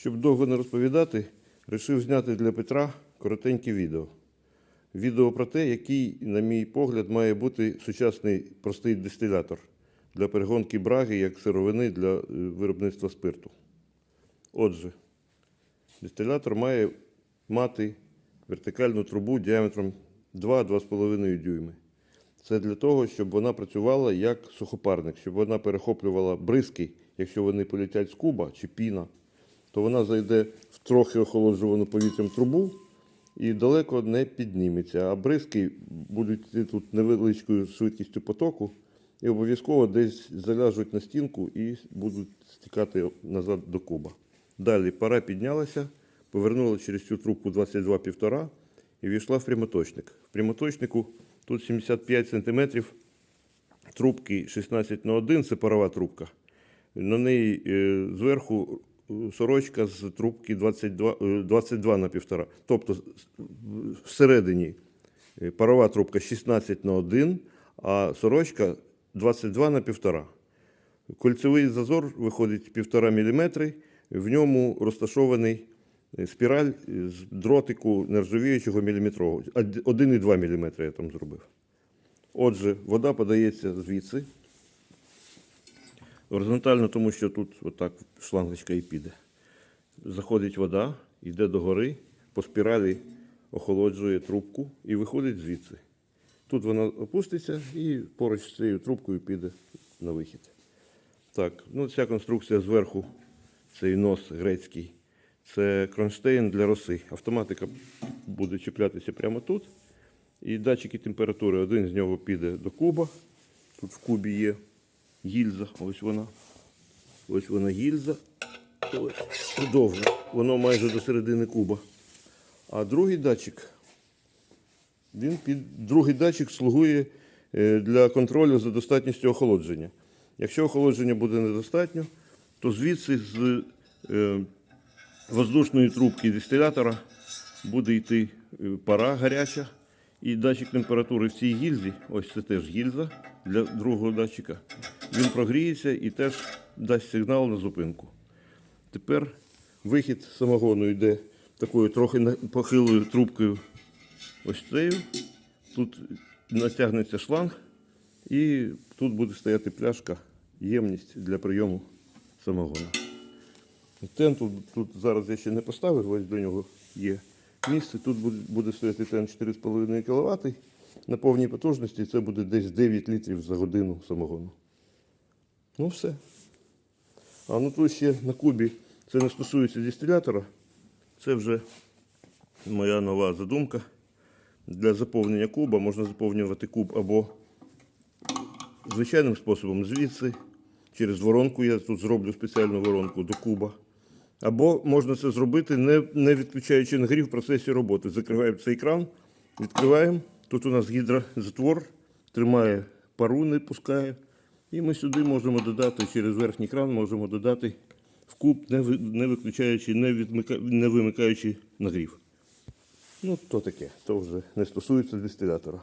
Щоб довго не розповідати, вирішив зняти для Петра коротеньке відео. Відео про те, який, на мій погляд, має бути сучасний простий дистилятор для перегонки браги як сировини для е, виробництва спирту. Отже, дистилятор має мати вертикальну трубу діаметром 2-2,5 дюйми. Це для того, щоб вона працювала як сухопарник, щоб вона перехоплювала бризки, якщо вони полетять з куба чи піна, то вона зайде в трохи охолоджувану повітрям трубу і далеко не підніметься. А бризки будуть йти тут невеличкою швидкістю потоку і обов'язково десь заляжуть на стінку і будуть стікати назад до куба. Далі пара піднялася, повернула через цю трубку 22,5 і війшла в прямоточник. В прямоточнику тут 75 см, трубки 16 на 1, це парова трубка. На неї е, зверху сорочка з трубки 22, е, 22 на 1,5. Тобто всередині е, парова трубка 16 на 1, а сорочка 22 на 1,5. Кольцевий зазор виходить 1,5 мм, в ньому розташований е, спіраль з дротику нержавіючого міліметрового. 1,2 мм я там зробив. Отже, вода подається звідси. Горизонтально, тому що тут отак шлангочка і піде. Заходить вода, йде догори, по спіралі охолоджує трубку і виходить звідси. Тут вона опуститься і поруч з цією трубкою піде на вихід. Так, ну ця конструкція зверху, цей нос грецький, це кронштейн для роси. Автоматика буде чіплятися прямо тут. І датчики температури, один з нього піде до куба. Тут в кубі є гільза, ось вона. Ось вона гільза. Ось довга. Воно майже до середини куба. А другий датчик, він під другий датчик слугує е, для контролю за достатністю охолодження. Якщо охолодження буде недостатньо, то звідси з е, воздушної трубки дистилятора буде йти е, пара гаряча, і датчик температури в цій гільзі, ось це теж гільза для другого датчика, він прогріється і теж дасть сигнал на зупинку. Тепер вихід самогону йде такою трохи похилою трубкою ось цією. Тут натягнеться шланг, і тут буде стояти пляшка, ємність для прийому самогону. Тен тут, тут зараз я ще не поставив, ось до нього є місце. Тут буде, стояти тен 4,5 кВт. На повній потужності це буде десь 9 літрів за годину самогону. Ну все. А ну тут ще на кубі це не стосується дистилятора. Це вже моя нова задумка. Для заповнення куба можна заповнювати куб або звичайним способом звідси, через воронку. Я тут зроблю спеціальну воронку до куба. Або можна це зробити, не, не відключаючи нагрів в процесі роботи. Закриваємо цей кран, відкриваємо. Тут у нас гідрозатвор, тримає пару, не пускає. І ми сюди можемо додати через верхній кран, можемо додати в куб, не, не виключаючи, не, відмика, не вимикаючи нагрів. Ну, то таке, то вже не стосується дистилятора.